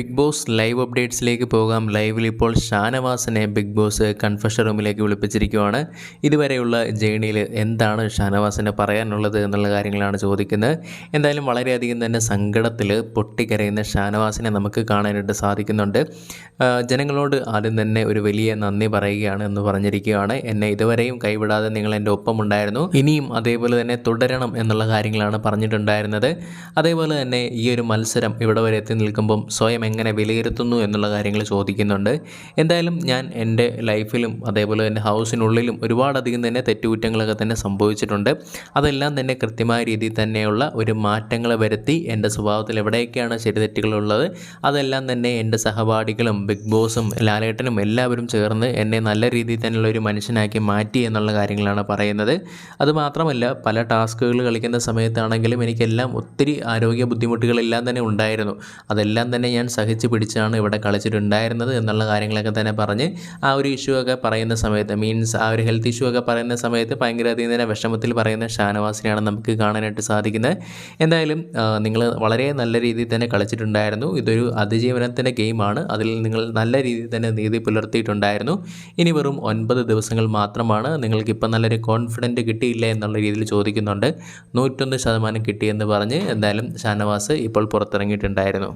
Big boss live അപ്ഡേറ്റ്സിലേക്ക് പോകാം. ലൈവിൽ ഇപ്പോൾ ഷാനവാസിനെ ബിഗ് ബോസ് കൺഫഷൻ റൂമിലേക്ക് വിളിപ്പിച്ചിരിക്കുവാണ്. ഇതുവരെയുള്ള ജേണിയിൽ എന്താണ് ഷാനവാസിന് പറയാനുള്ളത് എന്നുള്ള കാര്യങ്ങളാണ് ചോദിക്കുന്നത്. എന്തായാലും വളരെയധികം തന്നെ സങ്കടത്തിൽ പൊട്ടിക്കരയുന്ന ഷാനവാസിനെ നമുക്ക് കാണാനായിട്ട് സാധിക്കുന്നുണ്ട്. ജനങ്ങളോട് ആദ്യം തന്നെ ഒരു വലിയ നന്ദി പറയുകയാണ് എന്ന് പറഞ്ഞിരിക്കുകയാണ്. എന്നെ ഇതുവരെയും കൈവിടാതെ നിങ്ങൾ എന്റെ ഒപ്പമുണ്ടായിരുന്നു. ഇനിയും അതേപോലെ തന്നെ തുടരണം എന്നുള്ള കാര്യങ്ങളാണ് പറഞ്ഞിട്ടുണ്ടായിരുന്നത്. അതേപോലെ തന്നെ ഈ ഒരു മത്സരം ഇവിടെ വരെ എത്തി നിൽക്കുമ്പം സ്വയം എങ്ങനെ വിലയിരുത്തുന്നു എന്നുള്ള കാര്യങ്ങൾ ചോദിക്കുന്നുണ്ട്. എന്തായാലും ഞാൻ എന്റെ ലൈഫിലും അതേപോലെ തന്നെ ഹൗസിനുള്ളിലും ഒരുപാടധികം തന്നെ തെറ്റുകുറ്റങ്ങളൊക്കെ തന്നെ സംഭവിച്ചിട്ടുണ്ട്. അതെല്ലാം തന്നെ കൃത്യമായ രീതിയിൽ തന്നെയുള്ള ഒരു മാറ്റങ്ങൾ വരുത്തി എന്റെ സ്വഭാവത്തിൽ എവിടെയൊക്കെയാണ് ശരിതെറ്റുകളുള്ളത് അതെല്ലാം തന്നെ എന്റെ സഹപാഠികളും ബിഗ് ബോസും ലാലേട്ടനും എല്ലാവരും ചേർന്ന് എന്നെ നല്ല രീതിയിൽ തന്നെയുള്ള ഒരു മനുഷ്യനാക്കി മാറ്റി എന്നുള്ള കാര്യങ്ങളാണ് പറയുന്നത്. അതുമാത്രമല്ല പല ടാസ്കുകൾ കളിക്കുന്ന സമയത്താണെങ്കിലും എനിക്കെല്ലാം ഒത്തിരി ആരോഗ്യ ബുദ്ധിമുട്ടുകളെല്ലാം തന്നെ ഉണ്ടായിരുന്നു. അതെല്ലാം തന്നെ ഞാൻ സഹിച്ച് പിടിച്ചാണ് ഇവിടെ കളിച്ചിട്ടുണ്ടായിരുന്നത് എന്നുള്ള കാര്യങ്ങളൊക്കെ തന്നെ പറഞ്ഞ് ആ ഒരു ഇഷ്യൂ ഒക്കെ പറയുന്ന സമയത്ത് മീൻസ് ആ ഒരു ഹെൽത്ത് ഇഷ്യൂ ഒക്കെ പറയുന്ന സമയത്ത് ഭയങ്കര അധികം തന്നെ വിഷമത്തിൽ പറയുന്ന ഷാനവാസിനെയാണ് നമുക്ക് കാണാനായിട്ട് സാധിക്കുന്നത്. എന്തായാലും നിങ്ങൾ വളരെ നല്ല രീതിയിൽ തന്നെ കളിച്ചിട്ടുണ്ടായിരുന്നു. ഇതൊരു അതിജീവനത്തിന്റെ ഗെയിമാണ്. അതിൽ നിങ്ങൾ നല്ല രീതിയിൽ തന്നെ നീതി പുലർത്തിയിട്ടുണ്ടായിരുന്നു. ഇനി വെറും ഒൻപത് ദിവസങ്ങൾ മാത്രമാണ് നിങ്ങൾക്കിപ്പോൾ നല്ലൊരു കോൺഫിഡന്റ് കിട്ടിയില്ല എന്നുള്ള രീതിയിൽ ചോദിക്കുന്നുണ്ട്. നൂറ്റൊന്ന് ശതമാനം കിട്ടിയെന്ന് പറഞ്ഞ് എന്തായാലും ഷാനവാസ് ഇപ്പോൾ പുറത്തിറങ്ങിയിട്ടുണ്ടായിരുന്നു.